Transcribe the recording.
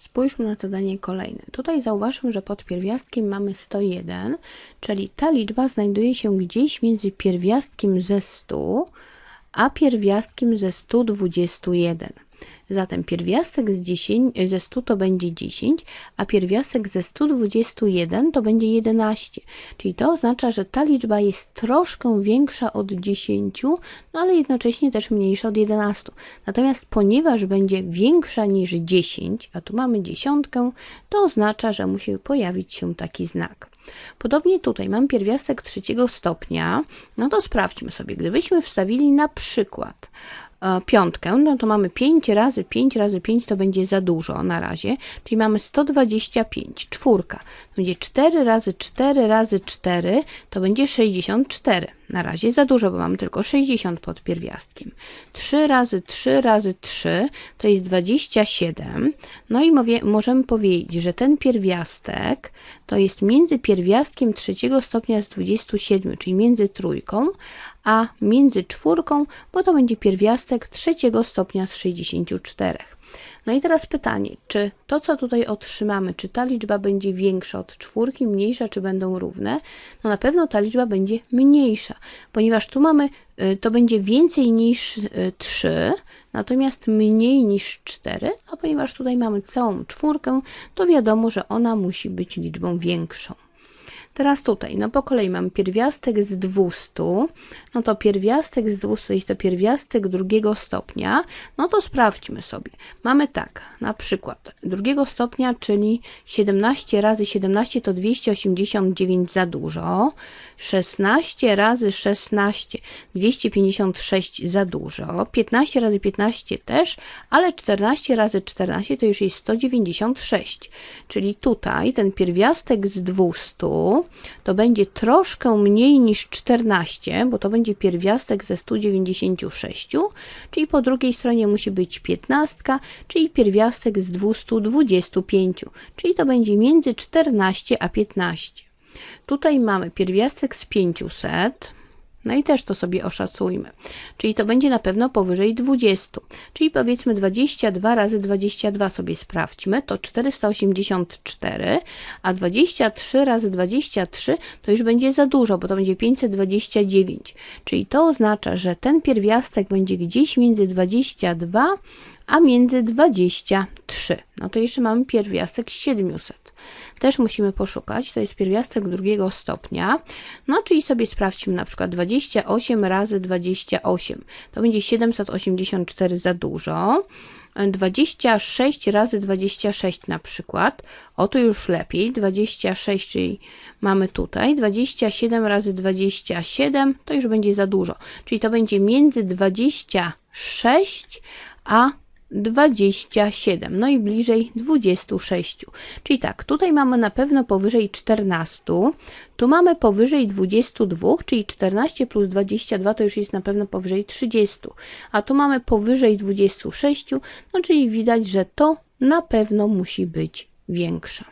Spójrzmy na zadanie kolejne. Tutaj zauważmy, że pod pierwiastkiem mamy 101, czyli ta liczba znajduje się gdzieś między pierwiastkiem ze 100 a pierwiastkiem ze 121. Zatem pierwiastek z 10, ze 100 to będzie 10, a pierwiastek ze 121 to będzie 11. Czyli to oznacza, że ta liczba jest troszkę większa od 10, no ale jednocześnie też mniejsza od 11. Natomiast ponieważ będzie większa niż 10, a tu mamy dziesiątkę, to oznacza, że musi pojawić się taki znak. Podobnie tutaj mam pierwiastek trzeciego stopnia, no to sprawdźmy sobie, gdybyśmy wstawili na przykład piątkę, no to mamy 5 razy 5 razy 5 to będzie za dużo na razie, czyli mamy 125, czwórka, to będzie 4 razy 4 razy 4 to będzie 64. Na razie za dużo, bo mamy tylko 60 pod pierwiastkiem. 3 razy 3 razy 3 to jest 27. No i mówię, możemy powiedzieć, że ten pierwiastek to jest między pierwiastkiem trzeciego stopnia z 27, czyli między trójką, a między czwórką, bo to będzie pierwiastek trzeciego stopnia z 64. No i teraz pytanie, czy to, co tutaj otrzymamy, czy ta liczba będzie większa od czwórki, mniejsza, czy będą równe? No na pewno ta liczba będzie mniejsza, ponieważ tu mamy, y, to będzie więcej niż 3, y, natomiast mniej niż 4, a ponieważ tutaj mamy całą czwórkę, to wiadomo, że ona musi być liczbą większą. Teraz tutaj, no po kolei mam pierwiastek z 200, no to pierwiastek z 200 jest to pierwiastek drugiego stopnia, no to sprawdźmy sobie. Mamy tak, na przykład drugiego stopnia, czyli 17 razy 17 to 289 za dużo, 16 razy 16 256 za dużo, 15 razy 15 też, ale 14 razy 14 to już jest 196, czyli tutaj ten pierwiastek z 200 to będzie troszkę mniej niż 14, bo to będzie pierwiastek ze 196, czyli po drugiej stronie musi być 15, czyli pierwiastek z 225, czyli to będzie między 14 a 15. Tutaj mamy pierwiastek z 500, no i też to sobie oszacujmy. Czyli to będzie na pewno powyżej 20. Czyli powiedzmy 22 razy 22 sobie sprawdźmy, to 484, a 23 razy 23 to już będzie za dużo, bo to będzie 529. Czyli to oznacza, że ten pierwiastek będzie gdzieś między 22 a między 23. No to jeszcze mamy pierwiastek 700. Też musimy poszukać, to jest pierwiastek drugiego stopnia. No czyli sobie sprawdźmy na przykład 28 razy 28. To będzie 784 za dużo. 26 razy 26 na przykład, o to już lepiej, 26, czyli mamy tutaj, 27 razy 27 to już będzie za dużo, czyli to będzie między 26 a 27, no i bliżej 26. Czyli tak, tutaj mamy na pewno powyżej 14, tu mamy powyżej 22, czyli 14 plus 22 to już jest na pewno powyżej 30, a tu mamy powyżej 26, no czyli widać, że to na pewno musi być większe.